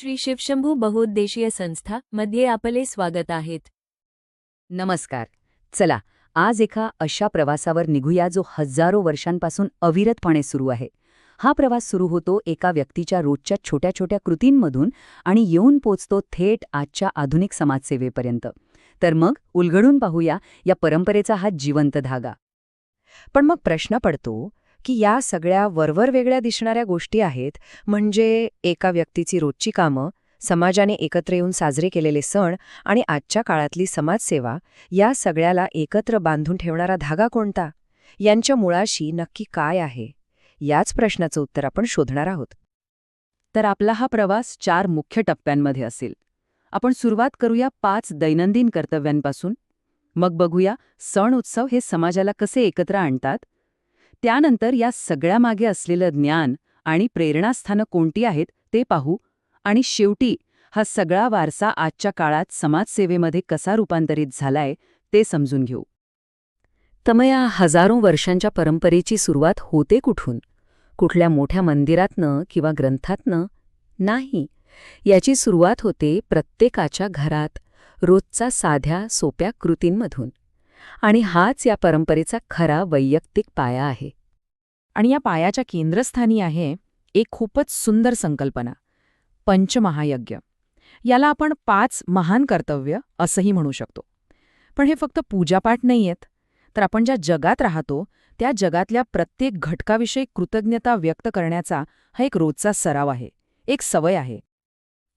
श्री शिवशंभू बहुउद्देशीय संस्था मध्ये आपले स्वागत आहेत. नमस्कार. चला आज एका अशा प्रवासावर निघूया जो हजारो वर्षांपासून अविरतपणे सुरू आहे. हा प्रवास सुरू होतो एका व्यक्तीच्या रोजच्या छोट्या छोट्या कृतींमधून आणि येऊन पोचतो थेट आजच्या आधुनिक समाजसेवेपर्यंत. तर मग उलगडून पाहूया या परंपरेचा हा जिवंत धागा. पण मग प्रश्न पडतो की या सगळ्या वरवर वेगळ्या दिसणाऱ्या गोष्टी आहेत म्हणजे एका व्यक्तीची रोजची कामं समाजाने एकत्र येऊन साजरे केलेले सण आणि आजच्या काळातली समाजसेवा या सगळ्याला एकत्र बांधून ठेवणारा धागा कोणता? यांच्या मुळाशी नक्की काय आहे? याच प्रश्नाचं उत्तर आपण शोधणार आहोत. तर आपला हा प्रवास चार मुख्य टप्प्यांमध्ये असेल. आपण सुरुवात करूया पाच दैनंदिन कर्तव्यांपासून. मग बघूया सण उत्सव हे समाजाला कसे एकत्र आणतात त्यानंतर या सगळ्यामागे असलेलं ज्ञान आणि प्रेरणास्थानं कोणती आहेत ते पाहू आणि शेवटी हा सगळा वारसा आजच्या काळात समाजसेवेमध्ये कसा रूपांतरित झालाय ते समजून घेऊ. तमया हजारो वर्षांच्या परंपरेची सुरुवात होते कुठून? कुठल्या मोठ्या मंदिरातनं किंवा ग्रंथातनं? नाही. याची सुरुवात होते प्रत्येकाच्या घरात रोजचा साध्या सोप्या कृतींमधून. आणि हाच या परंपरेचा खरा वैयक्तिक पाया आहे. आणि या पायाच्या केंद्रस्थानी आहे एक खूपच सुंदर संकल्पना पंचमहायज्ञ. याला आपण पाच महान कर्तव्य असंही म्हणू शकतो. पण हे फक्त पूजापाठ नाहीयेत. तर आपण ज्या जगात राहतो त्या जगातल्या प्रत्येक घटकाविषयी कृतज्ञता व्यक्त करण्याचा हा एक रोजचा सराव आहे एक सवय आहे.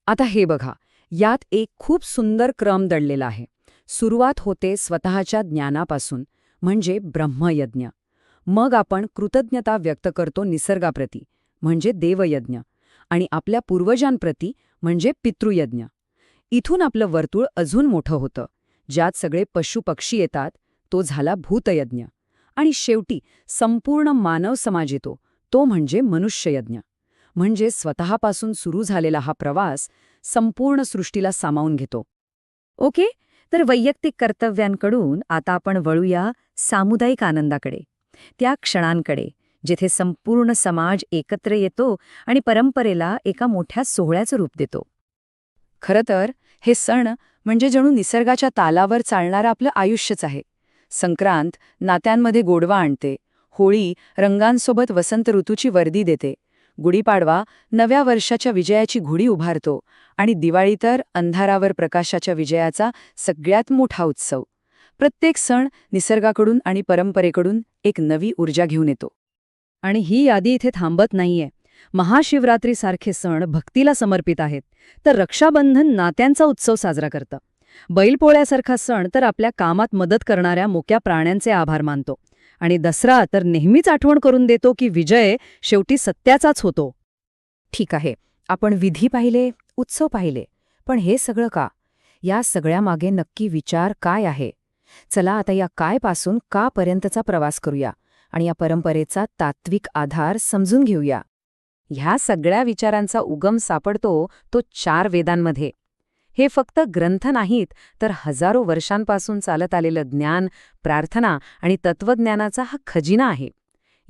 आता हे बघा यात एक खूप सुंदर क्रम दडलेला आहे. सुरुवात होते स्वतःच्या ज्ञानापासून म्हणजे ब्रह्मयज्ञ. मग आपण कृतज्ञता व्यक्त करतो निसर्गाप्रती म्हणजे देवयज्ञ आणि आपल्या पूर्वजांप्रती म्हणजे पितृयज्ञ. इथून आपलं वर्तुळ अजून मोठं होतं ज्यात सगळे पशुपक्षी येतात तो झाला भूतयज्ञ. आणि शेवटी संपूर्ण मानव समाज येतो तो म्हणजे मनुष्ययज्ञ. म्हणजे स्वतःपासून सुरू झालेला हा प्रवास संपूर्ण सृष्टीला सामावून घेतो. ओके? तर वैयक्तिक कर्तव्यांकडून आता आपण वळूया सामुदायिक आनंदाकडे त्या क्षणांकडे जिथे संपूर्ण समाज एकत्र येतो आणि परंपरेला एका मोठ्या सोहळ्याचं रूप देतो. खरं तर हे सण म्हणजे जणू निसर्गाच्या तालावर चालणारं आपलं आयुष्यच आहे. संक्रांत नात्यांमध्ये गोडवा आणते होळी रंगांसोबत वसंत ऋतूची वर्दी देते गुढीपाडवा नव्या वर्षाच्या विजयाची घुडी उभारतो आणि दिवाळी तर अंधारावर प्रकाशाच्या विजयाचा सगळ्यात मोठा उत्सव. प्रत्येक सण निसर्गाकडून आणि परंपरेकडून एक नवी ऊर्जा घेऊन येतो. आणि ही यादी इथे थांबत नाहीये. महाशिवरात्रीसारखे सण भक्तीला समर्पित आहेत तर रक्षाबंधन नात्यांचा उत्सव साजरा करतं. बैलपोळ्यासारखा सण तर आपल्या कामात मदत करणाऱ्या मोक्या प्राण्यांचे आभार मानतो. आणि दसरा तर नेहमीच आठवण करून देतो की विजय शेवटी सत्याचाच होतो. ठीक आहे आपण विधी पाहिले उत्सव पाहिले पण हे सगळं का? या सगळ्यामागे नक्की विचार काय आहे? चला आता या कायपासून कापर्यंतचा प्रवास करूया आणि या परंपरेचा तात्विक आधार समजून घेऊया. ह्या सगळ्या विचारांचा उगम सापडतो तो चार वेदांमध्ये. हे फक्त ग्रंथ नाहीत तर हजारो वर्षांपासून चालत आलेलं ज्ञान प्रार्थना आणि तत्वज्ञानाचा हा खजिना आहे.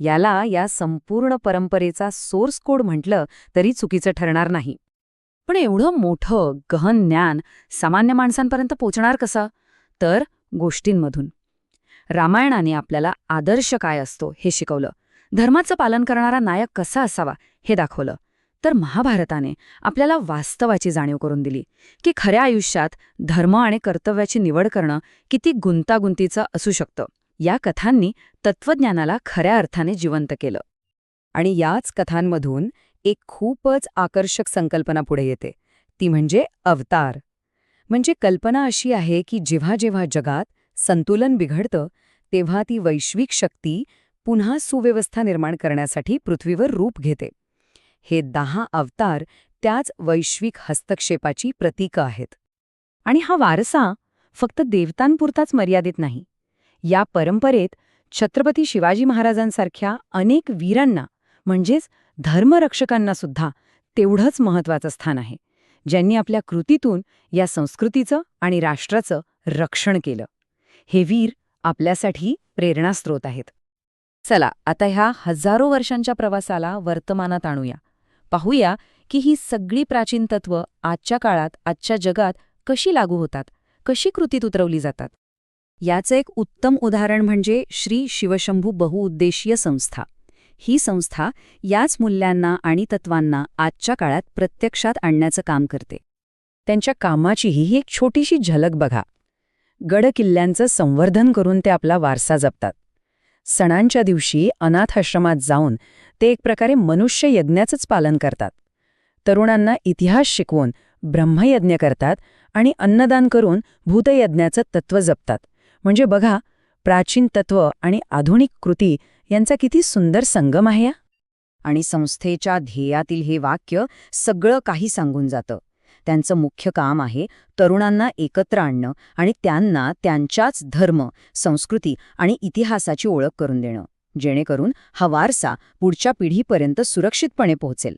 याला या संपूर्ण परंपरेचा सोर्स कोड म्हटलं तरी चुकीचं ठरणार नाही. पण एवढं मोठं गहन ज्ञान सामान्य माणसांपर्यंत पोचणार कसं? तर गोष्टींमधून. रामायणाने आपल्याला आदर्श काय असतो हे शिकवलं. धर्माचं पालन करणारा नायक कसा असावा हे दाखवलं. तर महाभारताने आपल्याला वास्तवाची जाणीव करून दिली की खऱ्या आयुष्यात धर्म आणि कर्तव्याची निवड करणं किती गुंतागुंतीचं असू शकतं. या कथांनी तत्वज्ञानाला खऱ्या अर्थाने जिवंत केलं. आणि याच कथांमधून एक खूपच आकर्षक संकल्पना पुढे येते. ती म्हणजे अवतार. म्हणजे कल्पना अशी आहे की जेव्हा जेव्हा जगात संतुलन बिघडतं तेव्हा ती वैश्विक शक्ती पुन्हा सुव्यवस्था निर्माण करण्यासाठी पृथ्वीवर रूप घेते. हे दहा अवतार त्याच वैश्विक हस्तक्षेपाची प्रतीकं आहेत. आणि हा वारसा फक्त देवतांपुरताच मर्यादित नाही. या परंपरेत छत्रपती शिवाजी महाराजांसारख्या अनेक वीरांना म्हणजेच धर्मरक्षकांना सुद्धा तेवढंच महत्वाचं स्थान आहे ज्यांनी आपल्या कृतीतून या संस्कृतीचं आणि राष्ट्राचं रक्षण केलं. हे वीर आपल्यासाठी प्रेरणास्रोत आहेत. चला आता ह्या हजारो वर्षांच्या प्रवासाला वर्तमानात आणूया. पाहूया की ही सगळी प्राचीन तत्व आजच्या काळात आजच्या जगात कशी लागू होतात कशी कृतीत उतरवली जातात? याचं एक उत्तम उदाहरण म्हणजे श्री शिवशंभू बहुउद्देशीय संस्था. ही संस्था याच मूल्यांना आणि तत्वांना आजच्या काळात प्रत्यक्षात आणण्याचं काम करते. त्यांच्या कामाचीही ही एक छोटीशी झलक बघा. गड किल्ल्यांचं संवर्धन करून ते आपला वारसा जपतात. सणांच्या दिवशी अनाथाश्रमात जाऊन ते एक प्रकारे मनुष्य यज्ञाचंच पालन करतात. तरुणांना इतिहास शिकवून ब्रह्मयज्ञ करतात आणि अन्नदान करून भूतयज्ञाचं तत्त्व जपतात. म्हणजे बघा प्राचीन तत्व आणि आधुनिक कृती यांचा किती सुंदर संगम आहे या. आणि संस्थेच्या ध्येयातील हे वाक्य सगळं काही सांगून जातं. त्यांचं मुख्य काम आहे तरुणांना एकत्र आणणं आणि त्यांना त्यांच्याच धर्म संस्कृती आणि इतिहासाची ओळख करून देणं. जेणेकरून हा वारसा पुढच्या पिढीपर्यंत सुरक्षितपणे पोहोचेल.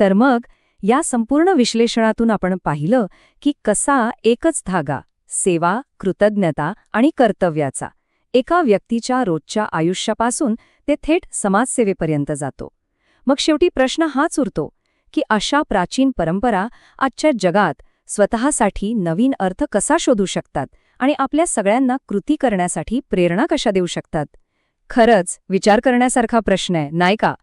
तर मग या संपूर्ण विश्लेषणातून आपण पाहिलं की कसा एकच धागा सेवा कृतज्ञता आणि कर्तव्याचा एका व्यक्तीच्या रोजच्या आयुष्यापासून ते थेट समाजसेवेपर्यंत जातो. मग शेवटी प्रश्न हाच उरतो की अशा प्राचीन परंपरा आजच्या जगात स्वतःसाठी नवीन अर्थ कसा शोधू शकतात आणि आपल्या सगळ्यांना कृती करण्यासाठी प्रेरणा कशा देऊ शकतात? खरंच विचार करण्यासारखा प्रश्न आहे नाही का?